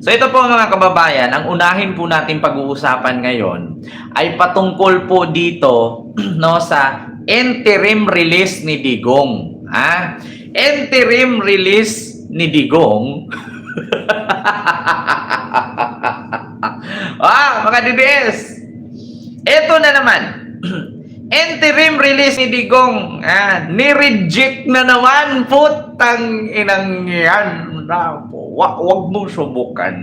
So ito po mga kababayan, ang unahin po natin pag-uusapan ngayon ay patungkol po dito no sa interim release ni Digong. Ha? Interim release ni Digong. ah, mga DDS. Ito na naman. Interim release ni Digong. Ah, ni-reject na naman. Putang inang yan. Na, wa, wag mo subukan.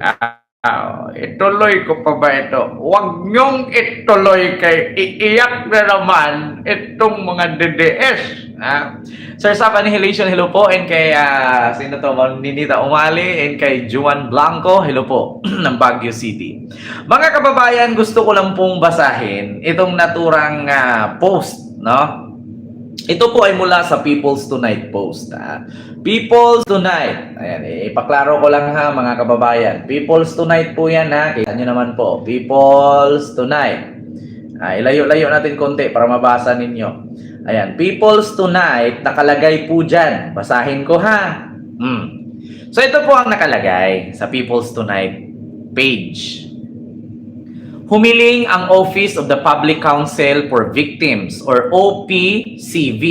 Ah, ah, ituloy ko pa ba ito? Wag niyong ituloy kay iiyak na naman itong mga DDS. Ah. Sir Sap Annihilation, hello po. And kay, ah, sino to? Ninita Umali. And kay Juan Blanco, hello po. ng Baguio City. Mga kababayan, gusto ko lang pong basahin itong naturang ah, post, no? Ito po ay mula sa People's Tonight post. Ah. People's Tonight. Ayan, eh, ipaklaro ko lang ha mga kababayan. People's Tonight po yan ha. Kita nyo naman po. People's Tonight. Ah, ilayo-layo natin konti para mabasa ninyo. Ayan, People's Tonight, nakalagay po dyan. Basahin ko ha. Hmm. So ito po ang nakalagay sa People's Tonight page. Humiling ang Office of the Public Counsel for Victims or OPCV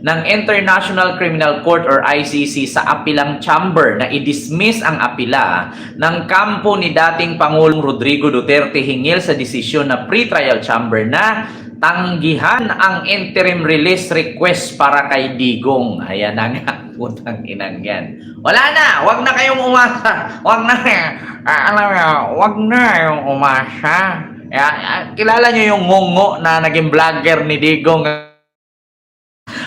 ng International Criminal Court or ICC sa apilang chamber na i-dismiss ang apila ng kampo ni dating Pangulong Rodrigo Duterte hingil sa desisyon na pre-trial chamber na tanggihan ang interim release request para kay Digong. Ayan na nga, putang inang yan. Wala na, wag na kayong umasa. Wag na, ah, alam mo, wag na yung umasa. Ah, ah, kilala nyo yung ngungo na naging vlogger ni Digong.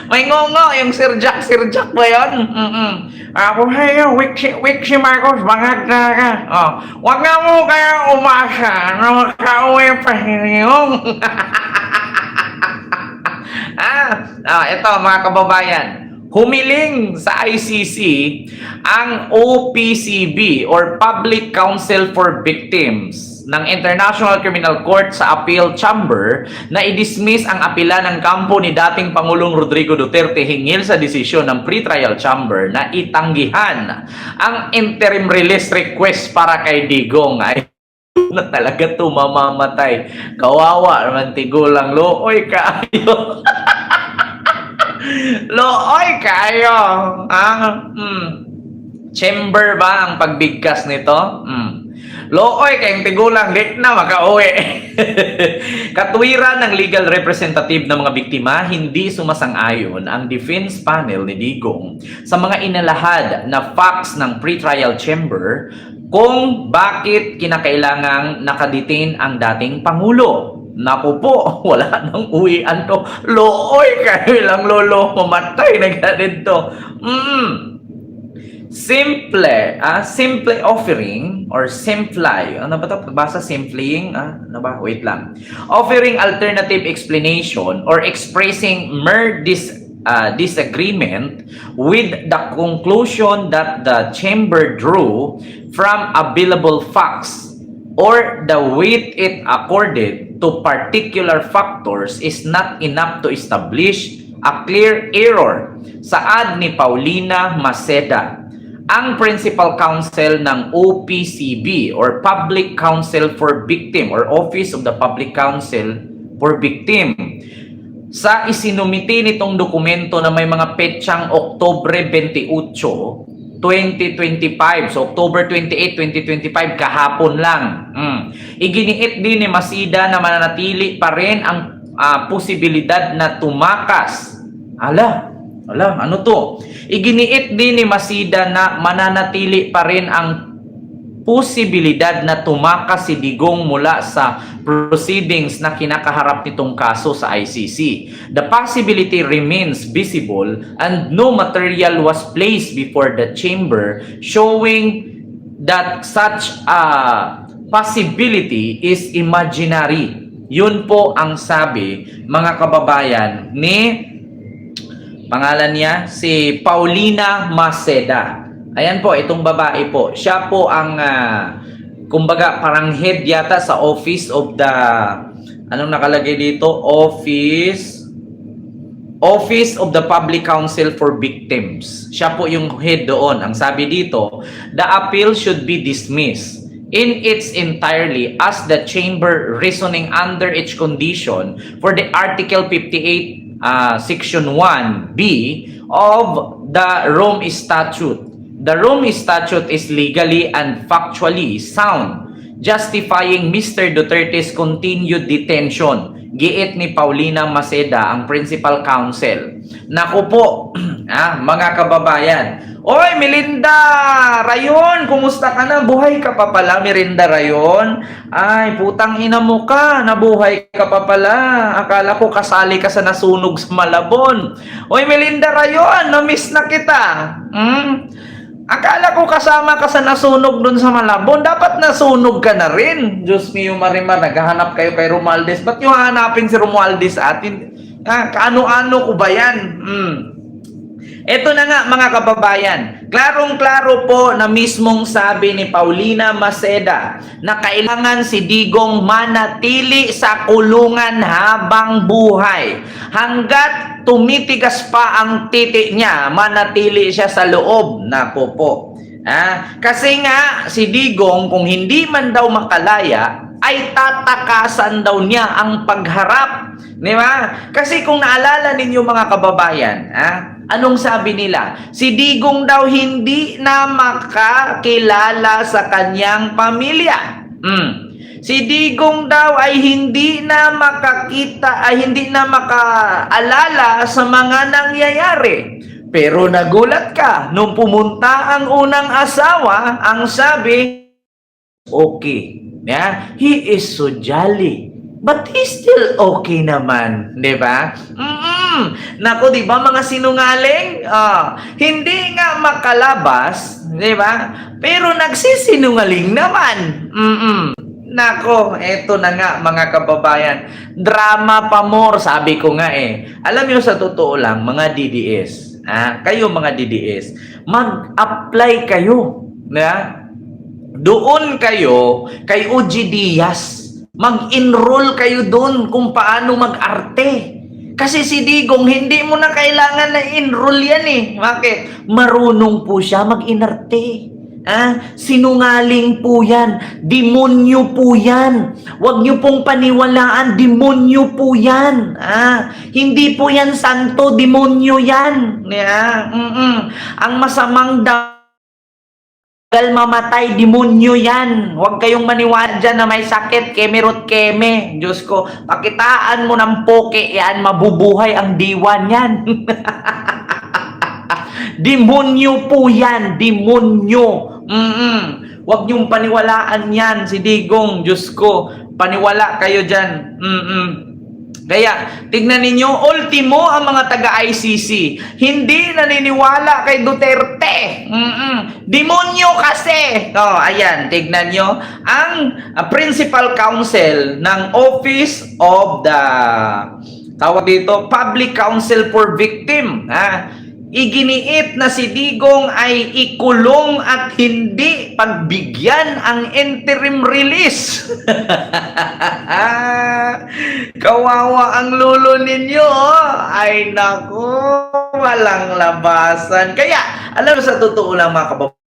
May ngungo, yung Sir Jack, Sir Jack ba yun? Mm-mm. Ako, weak si Marcos, bangag na ka. Oh, wag na mo kaya umasa na makauwi pa si Digong. Ah, ah, ito mga kababayan. Humiling sa ICC ang OPCB or Public Counsel for Victims ng International Criminal Court sa Appeal Chamber na i-dismiss ang apila ng kampo ni dating Pangulong Rodrigo Duterte hingil sa desisyon ng pre-trial chamber na itanggihan ang interim release request para kay Digong ay na talaga to mamamatay. Kawawa naman tigulang looy kayo. looy kayo. Ah, hmm. Chamber ba ang pagbigkas nito? Hmm. Looy kayong tigulang, di na makauwi. Katwiran ng legal representative ng mga biktima, hindi sumasang-ayon ang defense panel ni Digong sa mga inalahad na facts ng pre-trial chamber kung bakit kinakailangang nakadetain ang dating Pangulo. Naku po, wala nang uwian to. Looy kayo lang lolo, mamatay na ganito. Mm. Simple, ah, simple offering or simply, ano ba ito? Pagbasa simplying, ah, ano ba? Wait lang. Offering alternative explanation or expressing mere dis, ah, disagreement with the conclusion that the chamber drew from available facts or the weight it accorded to particular factors is not enough to establish a clear error. Saad ni Paulina Maceda ang principal counsel ng OPCB or Public Counsel for Victim or Office of the Public Counsel for Victim sa isinumiti nitong dokumento na may mga petsang Oktobre 28 2025. So, October 28, 2025, kahapon lang. Mm. Iginiit din ni Masida na mananatili pa rin ang ah, posibilidad na tumakas. Ala, ala, ano to? Iginiit din ni Masida na mananatili pa rin ang posibilidad na tumakas si Digong mula sa proceedings na kinakaharap nitong kaso sa ICC. The possibility remains visible and no material was placed before the chamber showing that such a possibility is imaginary. Yun po ang sabi mga kababayan ni pangalan niya si Paulina Maceda. Ayan po, itong babae po. Siya po ang, ah, kumbaga, parang head yata sa office of the, anong nakalagay dito? Office Office of the Public Counsel for Victims. Siya po yung head doon. Ang sabi dito, the appeal should be dismissed in its entirely as the chamber reasoning under its condition for the Article 58, uh, Section 1B of the Rome Statute. The Rome Statute is legally and factually sound, justifying Mr. Duterte's continued detention. Giit ni Paulina Maceda, ang principal counsel. Naku po, ah, mga kababayan. Oy, Melinda Rayon, kumusta ka na? Buhay ka pa pala, Melinda Rayon. Ay, putang ina mo ka, nabuhay ka pa pala. Akala ko kasali ka sa nasunog sa Malabon. Oy, Melinda Rayon, na-miss na kita. Hmm? Akala ko kasama ka sa nasunog dun sa Malabon. Dapat nasunog ka na rin. Diyos mio Marimar, naghahanap kayo kay Romualdez. Ba't nyo hahanapin si Romualdez atin? Ah, kaano-ano ko ba yan? Hmm. Ito na nga mga kababayan, klarong-klaro po na mismong sabi ni Paulina Maceda na kailangan si Digong manatili sa kulungan habang buhay. Hanggat tumitigas pa ang titi niya, manatili siya sa loob. Nako po. Ah, kasi nga si Digong kung hindi man daw makalaya ay tatakasan daw niya ang pagharap. Di ba? Kasi kung naalala ninyo mga kababayan, ah, anong sabi nila? Si Digong daw hindi na makakilala sa kanyang pamilya. Hmm. Si Digong daw ay hindi na makakita, ay hindi na makaalala sa mga nangyayari. Pero nagulat ka, nung pumunta ang unang asawa, ang sabi, okay. Yeah? He is so jolly. But he's still okay naman, di ba? Mm-mm. Nako, di ba mga sinungaling? Ah, hindi nga makalabas, di ba? Pero nagsisinungaling naman. Mm-mm. Nako, eto na nga mga kababayan. Drama pa more, sabi ko nga eh. Alam niyo sa totoo lang, mga DDS, ah, kayo mga DDS, mag-apply kayo. Na? Doon kayo kay OG Diaz. Mag-enroll kayo doon kung paano mag-arte. Kasi si Digong, hindi mo na kailangan na enroll yan eh. Bakit? Marunong po siya mag-inarte. Ah, sinungaling po yan. Demonyo po yan. Huwag niyo pong paniwalaan. Demonyo po yan. Ah, hindi po yan santo. Demonyo yan. Yeah. Mm-mm. Ang masamang daw Tagal mamatay, demonyo yan. Huwag kayong maniwala dyan na may sakit, kemerot keme. Diyos ko, pakitaan mo ng poke yan, mabubuhay ang diwan yan. demonyo po yan, demonyo. Mm-mm. Huwag niyong paniwalaan yan, si Digong. Diyos ko, paniwala kayo dyan. Mm-mm. Kaya, tignan ninyo, ultimo ang mga taga-ICC. Hindi naniniwala kay Duterte. Mm-mm. Demonyo kasi. Oh, ayan, tignan nyo. Ang uh, principal counsel ng Office of the tawag dito, Public Counsel for Victim. Ha? Iginiit na si Digong ay ikulong at hindi pagbigyan ang interim release. Kawawa ang lulo ninyo. oh. Ay nako, walang labasan. Kaya, alam sa totoo lang mga kababayan,